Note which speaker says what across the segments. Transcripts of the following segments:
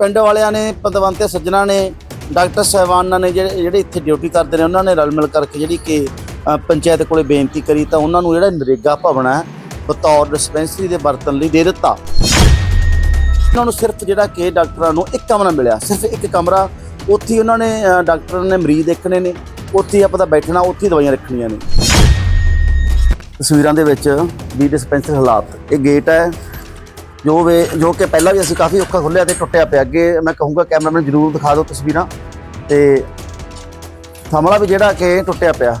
Speaker 1: ਪਿੰਡ ਵਾਲਿਆਂ ਨੇ ਪਦਵੰਤੇ ਸੱਜਣਾ ਨੇ ਡਾਕਟਰ ਸਾਹਿਬਾਨਾਂ ਨੇ ਜਿਹੜੇ ਜਿਹੜੇ ਇੱਥੇ ਡਿਊਟੀ ਕਰਦੇ ਨੇ ਉਹਨਾਂ ਨੇ ਰਲ ਮਿਲ ਕਰਕੇ ਜਿਹੜੀ ਕਿ ਪੰਚਾਇਤ ਕੋਲੇ ਬੇਨਤੀ ਕਰੀ ਤਾਂ ਉਹਨਾਂ ਨੂੰ ਜਿਹੜਾ ਨਰੇਗਾ ਭਵਨ ਹੈ ਬਤੌਰ ਡਿਸਪੈਂਸਰੀ ਦੇ ਵਰਤਣ ਲਈ ਦੇ ਦਿੱਤਾ। ਉਹਨਾਂ ਨੂੰ ਸਿਰਫ ਜਿਹੜਾ ਕਿ ਡਾਕਟਰਾਂ ਨੂੰ ਇੱਕ ਕਮਰਾ ਮਿਲਿਆ ਸਿਰਫ ਇੱਕ ਕਮਰਾ। ਉੱਥੇ ਹੀ ਉਹਨਾਂ ਨੇ ਅ, ਡਾਕਟਰ ਨੇ ਮਰੀਜ਼ ਦੇਖਣੇ ਨੇ ਉੱਥੇ ਹੀ ਆਪਾਂ ਤਾਂ ਬੈਠਣਾ ਉੱਥੇ ਹੀ ਦਵਾਈਆਂ ਰੱਖਣੀਆਂ ਨੇ। ਤਸਵੀਰਾਂ ਦੇ ਵਿੱਚ ਵੀ ਡਿਸਪੈਂਸਰੀ ਹਾਲਾਤ ਇਹ ਗੇਟ ਹੈ ਜੋ ਵੇ, ਜੋ ਕਿ ਪਹਿਲਾਂ ਵੀ ਅਸੀਂ ਕਾਫੀ ਔਖਾ ਖੁੱਲਿਆ ਤੇ ਟੁੱਟਿਆ ਪਿਆ। ਅੱਗੇ ਮੈਂ ਕਹੂੰਗਾ ਕੈਮਰਾਮੈਨ ਜਰੂਰ ਦਿਖਾ ਦਿਓ ਤਸਵੀਰਾਂ। ਤੇ ਥਮਲਾ ਵੀ ਜਿਹੜਾ ਕਿ ਟੁੱਟਿਆ ਪਿਆ।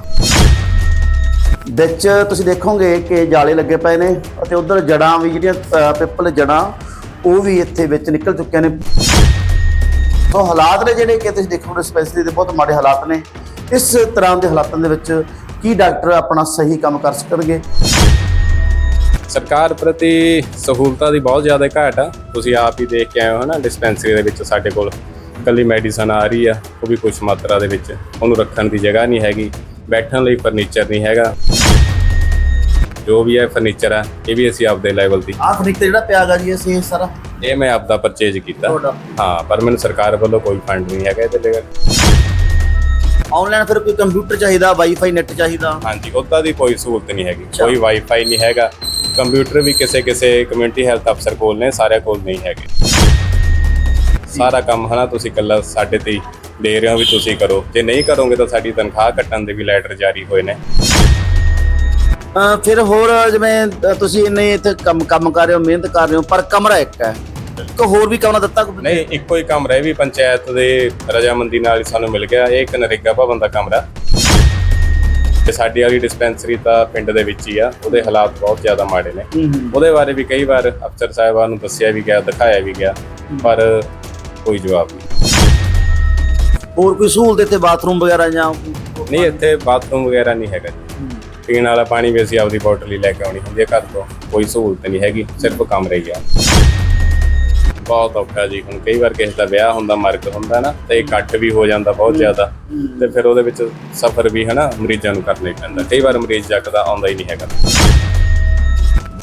Speaker 1: ਵਿੱਚ ਤੁਸੀਂ ਦੇਖੋਗੇ ਕਿ ਜਾਲੇ ਲੱਗੇ ਪਏ ਨੇ ਅਤੇ ਉਧਰ ਜੜਾਂ ਵੀ ਜਿਹੜੀਆਂ ਪਿੱਪਲ ਜੜਾਂ ਉਹ ਵੀ ਇੱਥੇ ਵਿੱਚ ਨਿਕਲ ਚੁੱਕੀਆਂ ਨੇ। ਸੋ ਹਾਲਾਤ ਨੇ ਜਿਹੜੇ ਕਿ ਤੁਸੀਂ ਦੇਖੋ ਡਿਸਪੈਂਸਰੀ ਦੇ ਬਹੁਤ ਮਾੜੇ ਹਾਲਾਤ ਨੇ। ਇਸ ਤਰ੍ਹਾਂ ਦੇ ਹਾਲਾਤਾਂ ਦੇ ਵਿੱਚ ਕੀ ਡਾਕਟਰ ਆਪਣਾ ਸਹੀ ਕੰਮ ਕਰ ਸਕਣਗੇ?
Speaker 2: ਸਰਕਾਰ ਪ੍ਰਤੀ ਸਹੂਲਤਾਂ ਦੀ ਬਹੁਤ ਜ਼ਿਆਦਾ ਘਾਟ ਆ। ਤੁਸੀਂ ਆਪ ਹੀ ਦੇਖ ਕੇ ਆਏ ਹੋ ਨਾ ਡਿਸਪੈਂਸਰੀ ਦੇ ਵਿੱਚ ਸਾਡੇ ਕੋਲ ਕੱਲੀ ਮੈਡੀਸਨ ਆ ਰਹੀ ਆ ਉਹ ਵੀ ਕੁਝ ਮਾਤਰਾ ਦੇ ਵਿੱਚ। ਉਹਨੂੰ ਰੱਖਣ ਦੀ ਜਗ੍ਹਾ ਨਹੀਂ ਹੈਗੀ ਬੈਠਣ ਲਈ ਫਰਨੀਚਰ ਨਹੀਂ ਹੈਗਾ। ਜੋ ਵੀ ਹੈ ਫਰਨੀਚਰ ਆ ਇਹ ਵੀ ਅਸੀਂ ਆਪਦੇ ਲੈਵਲ ਦੀ।
Speaker 1: ਆਹ ਫਰਨੀਚਰ ਜਿਹੜਾ ਪਿਆ ਗਾ ਜੀ ਅਸੀਂ ਸਾਰਾ?
Speaker 2: ਇਹ ਮੈਂ ਆਪਦਾ ਪਰਚੇਜ ਕੀਤਾ।
Speaker 1: ਤੁਹਾਡਾ?
Speaker 2: ਹਾਂ ਪਰ ਮੈਨੂੰ ਸਰਕਾਰ ਵੱਲੋਂ ਕੋਈ ਫੰਡ ਨਹੀਂ ਹੈਗਾ ਇਹਦੇ ਲਈ।
Speaker 1: ਆਨਲਾਈਨ ਫਿਰ ਕੋਈ ਕੰਪਿਊਟਰ ਚਾਹੀਦਾ ਵਾਈਫਾਈ ਨੈਟ ਚਾਹੀਦਾ?
Speaker 2: ਹਾਂਜੀ ਉੱਦਾਂ ਦੀ ਕੋਈ ਸਹੂਲਤ ਨਹੀਂ ਹੈਗੀ। ਕੋਈ ਵਾਈਫਾਈ ਨਹੀਂ ਹੈਗਾ। ਕੰਪਿਊਟਰ ਵੀ ਕਿਸੇ ਕਿਸੇ ਕਮਿਊਨਿਟੀ ਹੈਲਥ ਅਫਸਰ ਕੋਲ ਨੇ ਸਾਰਿਆਂ ਕੋਲ ਨਹੀਂ ਹੈਗੇ। ਸਾਰਾ ਕੰਮ ਹਨਾ ਤੁਸੀਂ ਇਕੱਲਾ ਸਾਡੇ ਤੇ ਦੇ ਰਹੇ ਹੋ ਵੀ ਤੁਸੀਂ ਕਰੋ। ਜੇ ਨਹੀਂ ਕਰੋਗੇ ਤਾਂ ਸਾਡੀ ਤਨਖਾਹ ਕੱਟਣ ਦੇ ਵੀ ਲੈਟਰ ਜਾਰੀ ਹੋਏ ਨੇ।
Speaker 1: ਅਹ ਫਿਰ ਹੋਰ ਜਿਵੇਂ ਅਹ ਤੁਸੀਂ ਇੰਨੇ ਇੱਥੇ ਕੰਮ ਕੰਮ ਕਰ ਰਹੇ ਹੋ ਮਿਹਨਤ ਕਰ ਰਹੇ ਹੋ ਪਰ ਕਮਰਾ ਇੱਕ ਹੈ। ਇੱਕ ਹੋਰ ਵੀ ਕਮਰਾ ਦਿੱਤਾ ਕੋਈ?
Speaker 2: ਨਹੀਂ ਇੱਕੋ ਹੀ ਕਮਰਾ ਹੈ ਵੀ ਪੰਚਾਇਤ ਦੇ ਰਜਾਮੰਦੀ ਨਾਲ ਹੀ ਸਾਨੂੰ ਮਿਲ ਗਿਆ। ਇਹ ਇੱਕ ਨਰੇਗਾ ਭਵਨ ਦਾ ਕਮਰਾ। ਤੇ ਸਾਡੀ ਵਾਲੀ ਡਿਸਪੈਂਸਰੀ ਤਾਂ ਪਿੰਡ ਦੇ ਵਿੱਚ ਹੀ ਆ ਉਹਦੇ ਹਾਲਾਤ ਬਹੁਤ ਜ਼ਿਆਦਾ ਮਾੜੇ ਨੇ। ਉਹਦੇ ਬਾਰੇ ਵੀ ਕਈ ਵਾਰ ਅਫਸਰ ਸਾਹਿਬਾਨ ਨੂੰ ਦੱਸਿਆ ਵੀ ਗਿਆ ਦਿਖਾਇਆ ਵੀ ਗਿਆ ਪਰ ਕੋਈ ਜਵਾਬ ਨਹੀਂ।
Speaker 1: ਹੋਰ ਕੋਈ ਸਹੂਲਤ ਇੱਥੇ ਬਾਥਰੂਮ ਵਗੈਰਾ ਜਾਂ
Speaker 2: ਨਹੀਂ ਇੱਥੇ ਬਾਥਰੂਮ ਵਗੈਰਾ ਨਹੀਂ ਹੈਗਾ। ਪੀਣ ਵਾਲਾ ਪਾਣੀ ਵੀ ਅਸੀਂ ਆਪਦੀ ਬੋਟਲ ਹੀ ਲੈ ਕੇ ਆਉਣੀ ਹੁੰਦੀ ਹੈ ਘਰ ਤੋਂ ਕੋਈ ਸਹੂਲਤ ਨਹੀਂ ਹੈਗੀ ਸਿਰਫ ਕਮਰੇ ਹੀ ਆ। ਬਹੁਤ ਔਖਾ ਜੀ। ਹੁਣ ਕਈ ਵਾਰ ਕਿਸੇ ਦਾ ਵਿਆਹ ਹੁੰਦਾ ਮਰਗ ਹੁੰਦਾ ਨਾ ਤੇ ਇਕੱਠ ਵੀ ਹੋ ਜਾਂਦਾ ਬਹੁਤ ਜ਼ਿਆਦਾ। ਤੇ ਫਿਰ ਉਹਦੇ ਵਿੱਚ ਸਫ਼ਰ ਵੀ ਹਨਾ ਮਰੀਜ਼ਾਂ ਨੂੰ ਕਰਨਾ ਪੈਂਦਾ। ਕਈ ਵਾਰ ਮਰੀਜ਼ ਜੱਕਦਾ ਆਉਂਦਾ ਹੀ ਨਹੀਂ ਹੈਗਾ।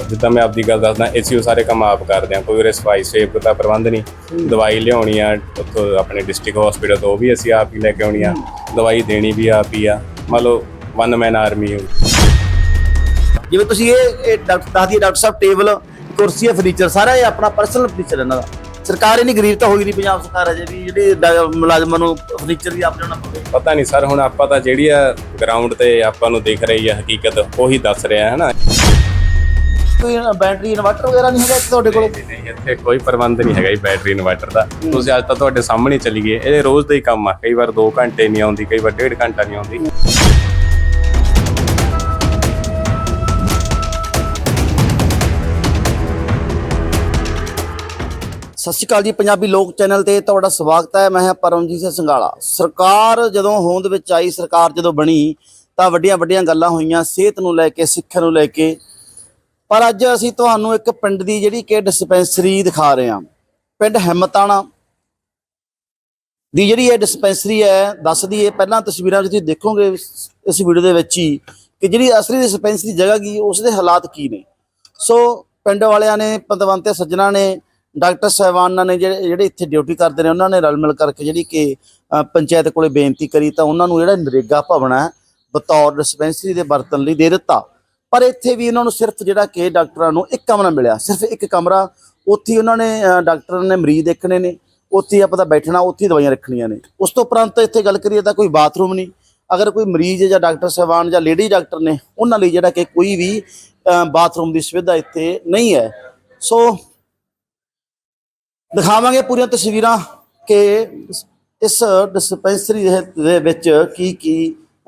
Speaker 2: ਜਿੱਦਾਂ ਮੈਂ ਆਪਦੀ ਗੱਲ ਦੱਸਦਾ ਏਸੀਓ ਸਾਰੇ ਕੰਮ ਆਪ ਕਰਦੇ ਆ ਕੋਈ ਉਰੇ ਸਫ਼ਾਈ ਸੇਵ ਦਾ ਪ੍ਰਬੰਧ ਨਹੀਂ। ਦਵਾਈ ਲਿਆਉਣੀ ਆ ਉੱਥੋਂ ਆਪਣੇ ਡਿਸਟ੍ਰਿਕਟ ਹਸਪੀਟਲ ਤੋਂ ਉਹ ਵੀ ਅਸੀਂ ਆਪ ਹੀ ਲੈ ਕੇ ਆਉਣੀ ਆ। ਦਵਾਈ ਦੇਣੀ ਵੀ ਆਪ ਹੀ ਆ। ਮੰਨ ਲਓ ਵਨ ਮੈਨ ਆਰਮੀ
Speaker 1: ਜਿਵੇਂ ਤੁਸੀਂ ਇਹ ਇਹ ਡਾਕਟਰ ਦੱਸਦੀ ਡਾਕਟਰ ਸਾਹਿਬ ਟੇਬਲ ਕੁਰਸੀ ਫਰਨੀਚਰ ਸਾਰਾ ਇਹ ਆਪਣਾ ਪਰਸਨਲ ਫਰਨੀਚਰ ਇਹਨਾਂ ਦਾ। ਸਰਕਾਰ ਇਹਨੀ ਗਰੀਬ ਤਾਂ ਹੋਈ ਨਹੀਂ ਪੰਜਾਬ ਸਰਕਾਰ ਅਜੇ ਵੀ ਜਿਹੜੇ ਮੁਲਾਜ਼ਮਾਂ ਨੂੰ ਫਰਨੀਚਰ ਵੀ ਆਪ ਲਿਆਉਣਾ ਪਵੇ।
Speaker 2: ਪਤਾ ਨਹੀਂ ਸਰ ਹੁਣ ਆਪਾਂ ਤਾਂ ਜਿਹੜੀ ਆ ਗਰਾਊਂਡ ਤੇ ਆਪਾਂ ਨੂੰ ਦਿਖ ਰਹੀ ਆ ਹਕੀਕਤ ਉਹੀ ਦੱਸ ਰਿਹਾ ਹੈ ਨਾ
Speaker 1: ਕੋਈ ਬੈਟਰੀ ਇਨਵਰਟਰ ਵਗੈਰਾ ਨਹੀਂ ਹੈਗਾ ਤੁਹਾਡੇ ਕੋਲ?
Speaker 2: ਨਹੀਂ ਇੱਥੇ ਕੋਈ ਪ੍ਰਬੰਧ ਨਹੀਂ ਹੈਗਾ ਜੀ ਬੈਟਰੀ ਇਨਵਰਟਰ ਦਾ। ਤੁਸੀਂ ਅੱਜ ਤਾਂ ਤੁਹਾਡੇ ਸਾਹਮਣੇ ਚੱਲੀ ਗਏ ਇਹ ਰੋਜ਼ ਦਾ ਹੀ ਕੰਮ ਆ ਕਈ ਵਾਰ 2 ਘੰਟੇ ਨਹੀਂ ਆਉਂਦੀ ਕਈ ਵਾਰ 1.5 ਘੰਟਾ ਨਹੀਂ ਆਉਂਦੀ।
Speaker 1: ਸਤਿ ਸ਼੍ਰੀ ਅਕਾਲ ਜੀ, ਪੰਜਾਬੀ ਲੋਕ ਚੈਨਲ ਤੇ ਤੁਹਾਡਾ ਸਵਾਗਤ ਹੈ। ਮੈਂ ਹਾਂ ਪਰਮਜੀਤ ਸਿੰਘ ਸੰਗਾਲਾ ਸਰਕਾਰ ਜਦੋਂ ਹੋਂਦ ਵਿੱਚ ਆਈ, ਸਰਕਾਰ ਜਦੋਂ ਬਣੀ, ਤਾਂ ਵੱਡੀਆਂ ਵੱਡੀਆਂ ਗੱਲਾਂ ਹੋਈਆਂ, ਸਿਹਤ ਨੂੰ ਲੈ ਕੇ, ਸਿੱਖਿਆ ਨੂੰ ਲੈ ਕੇ। ਪਰ ਅੱਜ ਅਸੀਂ ਤੁਹਾਨੂੰ ਇੱਕ ਪਿੰਡ ਦੀ ਜਿਹੜੀ ਕਿ ਡਿਸਪੈਂਸਰੀ ਦਿਖਾ ਰਹੇ ਹਾਂ। ਪਿੰਡ ਹਿੰਮਤਾਣਾ ਦੀ ਜਿਹੜੀ ਇਹ ਡਿਸਪੈਂਸਰੀ ਹੈ ਦੱਸਦੀ ਹੈ ਪਹਿਲਾਂ ਤਸਵੀਰਾਂ ਵਿੱਚ ਤੁਸੀਂ ਦੇਖੋਗੇ ਇਸ- ਵੀਡੀਓ ਦੇ ਵਿੱਚ ਹੀ ਕਿ ਜਿਹੜੀ ਅਸਲੀ ਡਿਸਪੈਂਸਰੀ ਜਗ੍ਹਾ ਕੀ ਉਸ ਦੇ ਹਾਲਾਤ ਕੀ ਨੇ। ਸੋ ਪਿੰਡ ਵਾਲਿਆਂ ਨੇ ਪਤਵੰਤੇ ਸੱਜਣਾ ਨੇ ਡਾਕਟਰ ਸਾਹਿਬਾਨਾਂ ਨੇ ਜਿਹੜੇ ਜਿਹੜੇ ਇੱਥੇ ਡਿਊਟੀ ਕਰਦੇ ਨੇ, ਉਹਨਾਂ ਨੇ ਰਲ ਮਿਲ ਕਰਕੇ ਜਿਹੜੀ ਕਿ ਪੰਚਾਇਤ ਕੋਲੇ ਬੇਨਤੀ ਕਰੀ ਤਾਂ ਉਹਨਾਂ ਨੂੰ ਜਿਹੜਾ ਨਰੇਗਾ ਭਵਨ ਹੈ, ਬਤੌਰ ਡਿਸਪੈਂਸਰੀ ਦੇ ਵਰਤਣ ਲਈ ਦੇ ਦਿੱਤਾ। ਪਰ ਇੱਥੇ ਵੀ ਉਹਨਾਂ ਨੂੰ ਸਿਰਫ ਜਿਹੜਾ ਕਿ ਡਾਕਟਰਾਂ ਨੂੰ ਇੱਕ ਕਮਰਾ ਮਿਲਿਆ, ਸਿਰਫ ਇੱਕ ਕਮਰਾ। ਉੱਥੇ ਹੀ ਉਹਨਾਂ ਨੇ ਡਾਕਟਰਾਂ ਨੇ ਮਰੀਜ਼ ਦੇਖਣੇ ਨੇ, ਉੱਥੇ ਹੀ ਆਪਾਂ ਤਾਂ ਬੈਠਣਾ, ਉੱਥੇ ਹੀ ਦਵਾਈਆਂ ਰੱਖਣੀਆਂ ਨੇ। ਉਸ ਤੋਂ ਉਪਰੰਤ ਇੱਥੇ ਗੱਲ ਕਰੀਏ ਤਾਂ ਕੋਈ ਬਾਥਰੂਮ ਨਹੀਂ। ਅਗਰ ਕੋਈ ਮਰੀਜ਼ ਜਾਂ ਡਾਕਟਰ ਸਾਹਿਬਾਨ ਜਾਂ ਲੇਡੀ ਡਾਕਟਰ ਨੇ, ਉਹਨਾਂ ਲਈ ਜਿਹੜਾ ਕਿ ਕੋਈ ਵੀ ਬਾਥਰੂਮ ਦੀ ਸੁਵਿਧਾ ਇੱਥੇ ਨਹੀਂ ਹੈ। ਸੋ ਦਿਖਾਵਾਂਗੇ ਪੂਰੀਆਂ ਤਸਵੀਰਾਂ ਕਿ ਇਸ- ਡਿਸਪੈਂਸਰੀ ਦੇ ਵਿੱਚ ਕੀ ਕੀ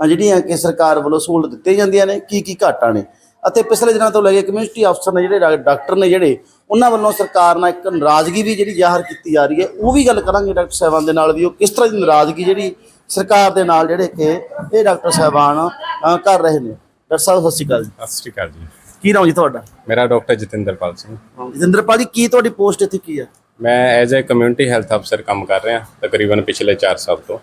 Speaker 1: ਜਿਹੜੀਆਂ ਕਿ ਸਰਕਾਰ ਵੱਲੋਂ ਸਹੂਲਤ ਦਿੱਤੀਆਂ ਜਾਂਦੀਆਂ ਨੇ ਕੀ ਕੀ ਘਾਟਾਂ ਨੇ। ਅਤੇ ਪਿਛਲੇ ਦਿਨਾਂ ਤੋਂ ਲੈ ਕੇ ਕਮਿਊਨਿਟੀ ਅਫਸਰ ਨੇ ਜਿਹੜੇ ਡਾਕਟਰ ਨੇ ਜਿਹੜੇ ਉਹਨਾਂ ਵੱਲੋਂ ਸਰਕਾਰ ਨਾਲ ਇੱਕ ਨਾਰਾਜ਼ਗੀ ਵੀ ਜਿਹੜੀ ਜ਼ਾਹਰ ਕੀਤੀ ਜਾ ਰਹੀ ਹੈ ਉਹ ਵੀ ਗੱਲ ਕਰਾਂਗੇ ਡਾਕਟਰ ਸਾਹਿਬਾਨ ਦੇ ਨਾਲ ਵੀ ਉਹ ਕਿਸ ਤਰ੍ਹਾਂ ਦੀ ਨਾਰਾਜ਼ਗੀ ਜਿਹੜੀ ਸਰਕਾਰ ਦੇ ਨਾਲ ਜਿਹੜੇ ਕਿ ਇਹ ਡਾਕਟਰ ਸਾਹਿਬਾਨ ਕਰ ਰਹੇ ਨੇ। ਡਾਕਟਰ ਸਾਹਿਬ ਸਤਿ ਸ਼੍ਰੀ ਅਕਾਲ ਜੀ।
Speaker 2: ਸਤਿ ਸ਼੍ਰੀ ਅਕਾਲ ਜੀ।
Speaker 1: ਕੀ ਨਾਮ ਜੀ ਤੁਹਾਡਾ?
Speaker 2: ਮੇਰਾ ਡਾਕਟਰ ਜਤਿੰਦਰਪਾਲ ਸਿੰਘ।
Speaker 1: ਜਤਿੰਦਰਪਾਲ ਜੀ ਕੀ ਤੁਹਾਡੀ ਪੋਸਟ ਇੱਥੇ ਕੀ ਹੈ?
Speaker 2: ਮੈਂ ਐਜ਼ ਅ ਕਮਿਊਨਿਟੀ ਹੈਲਥ ਅਫਸਰ ਕੰਮ ਕਰ ਰਿਹਾ ਤਕਰੀਬਨ ਪਿਛਲੇ 4 ਸਾਲ ਤੋਂ।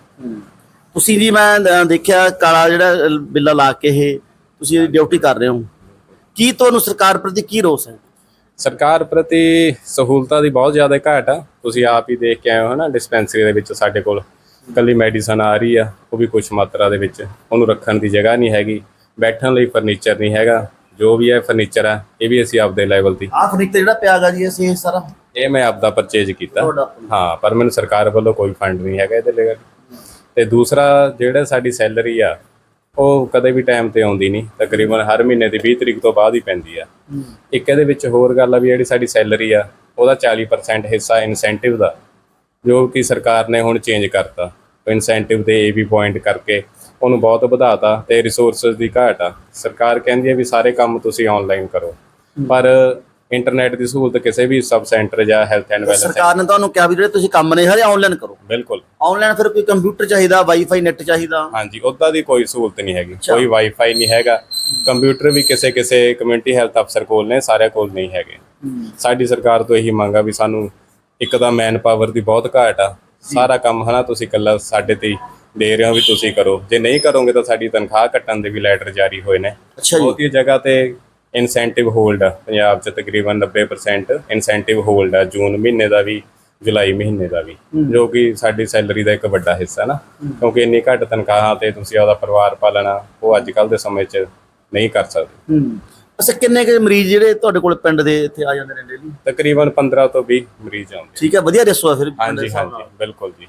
Speaker 1: ਤੁਸੀਂ ਜੀ ਮੈਂ ਅ, ਦੇਖਿਆ ਕਾਲਾ ਜਿਹੜਾ ਬਿੱਲਾ ਲਾ ਕੇ ਇਹ ਤੁਸੀਂ ਡਿਊਟੀ ਕਰ ਰਹੇ ਹੋ। ਕੀ ਤੁਹਾਨੂੰ ਸਰਕਾਰ ਪ੍ਰਤੀ ਕੀ ਰੋਸ ਹੈ?
Speaker 2: ਸਰਕਾਰ ਪ੍ਰਤੀ ਸਹੂਲਤਾਂ ਦੀ ਬਹੁਤ ਜ਼ਿਆਦਾ ਘਾਟ ਆ। ਤੁਸੀਂ ਆਪ ਹੀ ਦੇਖ ਕੇ ਆਏ ਹੋ ਨਾ ਡਿਸਪੈਂਸਰੀ ਦੇ ਵਿੱਚ ਸਾਡੇ ਕੋਲ ਕੱਲੀ ਮੈਡੀਸਨ ਆ ਰਹੀ ਆ ਉਹ ਵੀ ਕੁਝ ਮਾਤਰਾ ਦੇ ਵਿੱਚ। ਉਹਨੂੰ ਰੱਖਣ ਦੀ ਜਗ੍ਹਾ ਨਹੀਂ ਹੈਗੀ ਬੈਠਣ ਲਈ ਫਰਨੀਚਰ ਨਹੀਂ ਹੈਗਾ। ਜੋ ਵੀ ਹੈ ਫਰਨੀਚਰ ਆ ਇਹ ਵੀ ਅਸੀਂ ਆਪਦੇ ਲੈਵਲ ਦੀ।
Speaker 1: ਆਹ ਫਰਨੀਚਰ ਜਿਹੜਾ ਪਿਆ ਜੀ ਅਸੀਂ ਇਹ ਸਾਰਾ
Speaker 2: ਇਹ ਮੈਂ ਆਪਦਾ ਪਰਚੇਜ ਕੀਤਾ। ਹਾਂ ਪਰ ਮੈਨੂੰ ਸਰਕਾਰ ਵੱਲੋਂ ਕੋਈ ਫੰਡ ਨਹੀਂ ਹੈਗਾ ਇਹਦੇ ਲਈ। ਤੇ ਦੂਸਰਾ ਜਿਹੜਾ ਸਾਡੀ ਸੈਲਰੀ ਆ ਉਹ ਕਦੇ ਵੀ ਟਾਈਮ ਤੇ ਆਉਂਦੀ ਨਹੀਂ। ਤਕਰੀਬਨ ਹਰ ਮਹੀਨੇ ਦੀ 20 ਤਰੀਕ ਤੋਂ ਬਾਅਦ ਹੀ ਪੈਂਦੀ ਆ। ਇੱਕ ਇਹਦੇ ਵਿੱਚ ਹੋਰ ਗੱਲ ਆ ਵੀ ਜਿਹੜੀ ਸਾਡੀ ਸੈਲਰੀ ਆ ਉਹਦਾ 40% ਹਿੱਸਾ ਇਨਸੈਂਟਿਵ ਦਾ ਜੋ ਕਿ ਸਰਕਾਰ ਨੇ ਹੁਣ ਚੇਂਜ ਕਰਤਾ। ਇਨਸੈਂਟਿਵ ਦੇ ਏਬੀ ਪੁਆਇੰਟ ਕਰਕੇ ਉਹਨੂੰ ਬਹੁਤ ਵਧਾਤਾ ਤੇ ਰਿਸੋਰਸਸ ਦੀ ਘਾਟ ਆ। ਸਰਕਾਰ ਕਹਿੰਦੀ ਹੈ ਵੀ ਸਾਰੇ ਕੰਮ ਤੁਸੀਂ ਆਨਲਾਈਨ ਕਰੋ। ਪਰ ਇੰਟਰਨੈਟ ਦੀ ਸਹੂਲਤ ਕਿਸੇ ਵੀ ਸਬ ਸੈਂਟਰ ਜਾਂ ਹੈਲਥ ਐਂਡ ਵੈਲਨੈਸ
Speaker 1: ਸਰਕਾਰ ਨੇ ਤੁਹਾਨੂੰ ਕਿਹਾ ਵੀ ਜਿਹੜੇ ਤੁਸੀਂ ਕੰਮ ਨੇ ਹਰੇ ਆਨਲਾਈਨ ਕਰੋ।
Speaker 2: ਬਿਲਕੁਲ।
Speaker 1: ਆਨਲਾਈਨ ਫਿਰ ਕੋਈ ਕੰਪਿਊਟਰ ਚਾਹੀਦਾ ਵਾਈਫਾਈ ਨੈਟ ਚਾਹੀਦਾ।
Speaker 2: ਹਾਂਜੀ ਉੱਦਾਂ ਦੀ ਕੋਈ ਸਹੂਲਤ ਨਹੀਂ ਹੈਗੀ। ਕੋਈ ਵਾਈਫਾਈ ਨਹੀਂ ਹੈਗਾ। ਕੰਪਿਊਟਰ ਵੀ ਕਿਸੇ ਕਿਸੇ ਕਮਿਊਨਿਟੀ ਹੈਲਥ ਅਫਸਰ ਕੋਲ ਨੇ ਸਾਰਿਆਂ ਕੋਲ ਨਹੀਂ ਹੈਗੇ। ਸਾਡੀ ਸਰਕਾਰ ਤੋਂ ਇਹੀ ਮੰਗ ਆ ਵੀ ਸਾਨੂੰ ਇੱਕ ਤਾਂ ਮੈਨ ਪਾਵਰ ਦੀ ਬਹੁਤ ਘਾਟ ਆ। ਸਾਰਾ ਕੰਮ ਹਨਾ ਤੁਸੀਂ ਇਕੱਲਾ ਸਾਡੇ ਤੇ ਦੇ ਰਹੇ ਹੋ ਵੀ ਤੁਸੀਂ ਕਰੋ। ਜੇ ਨਹੀਂ ਕਰੋਗੇ ਤਾਂ ਸਾਡੀ ਤਨਖਾਹ ਕੱਟਣ ਦੇ ਵੀ ਲੈਟਰ ਜਾਰੀ ਹੋਏ ਨੇ। ਬਹੁਤੀ ਜਗ੍ਹਾ ਤੇ ਇਨਸੈਂਟਿਵ ਹੋਲਡ ਆ। ਪੰਜਾਬ 'ਚ ਤਕਰੀਬਨ 90% ਇਨਸੈਂਟਿਵ ਹੋਲਡ ਆ ਜੂਨ ਮਹੀਨੇ ਦਾ ਵੀ ਜੁਲਾਈ ਮਹੀਨੇ ਦਾ ਵੀ ਜੋ ਕਿ ਸਾਡੀ ਸੈਲਰੀ ਦਾ ਇੱਕ ਵੱਡਾ ਹਿੱਸਾ ਨਾ। ਕਿਉਂਕਿ ਇੰਨੀ ਘੱਟ ਤਨਖਾਹਾਂ ਤੇ ਤੁਸੀਂ ਆਪਦਾ ਪਰਿਵਾਰ ਪਾਲਣਾ ਉਹ ਅੱਜ ਕੱਲ ਦੇ ਸਮੇਂ 'ਚ ਨਹੀਂ ਕਰ ਸਕਦੇ।
Speaker 1: ਅੱਛਾ ਕਿੰਨੇ ਕੁ ਮਰੀਜ਼ ਜਿਹੜੇ ਤੁਹਾਡੇ ਕੋਲ ਪਿੰਡ ਦੇ ਇੱਥੇ ਆ ਜਾਂਦੇ ਨੇ ਡੇਲੀ
Speaker 2: ਤਕਰੀਬਨ 15 ਤੋਂ 20 ਮਰੀਜ਼ ਆਉਂਦੇ
Speaker 1: ਠੀਕ ਹੈ ਵਧੀਆ ਰੇਸੋ ਆ ਫਿਰ
Speaker 2: ਹਾਂਜੀ ਹਾਂਜੀ ਬਿਲਕੁਲ ਜੀ।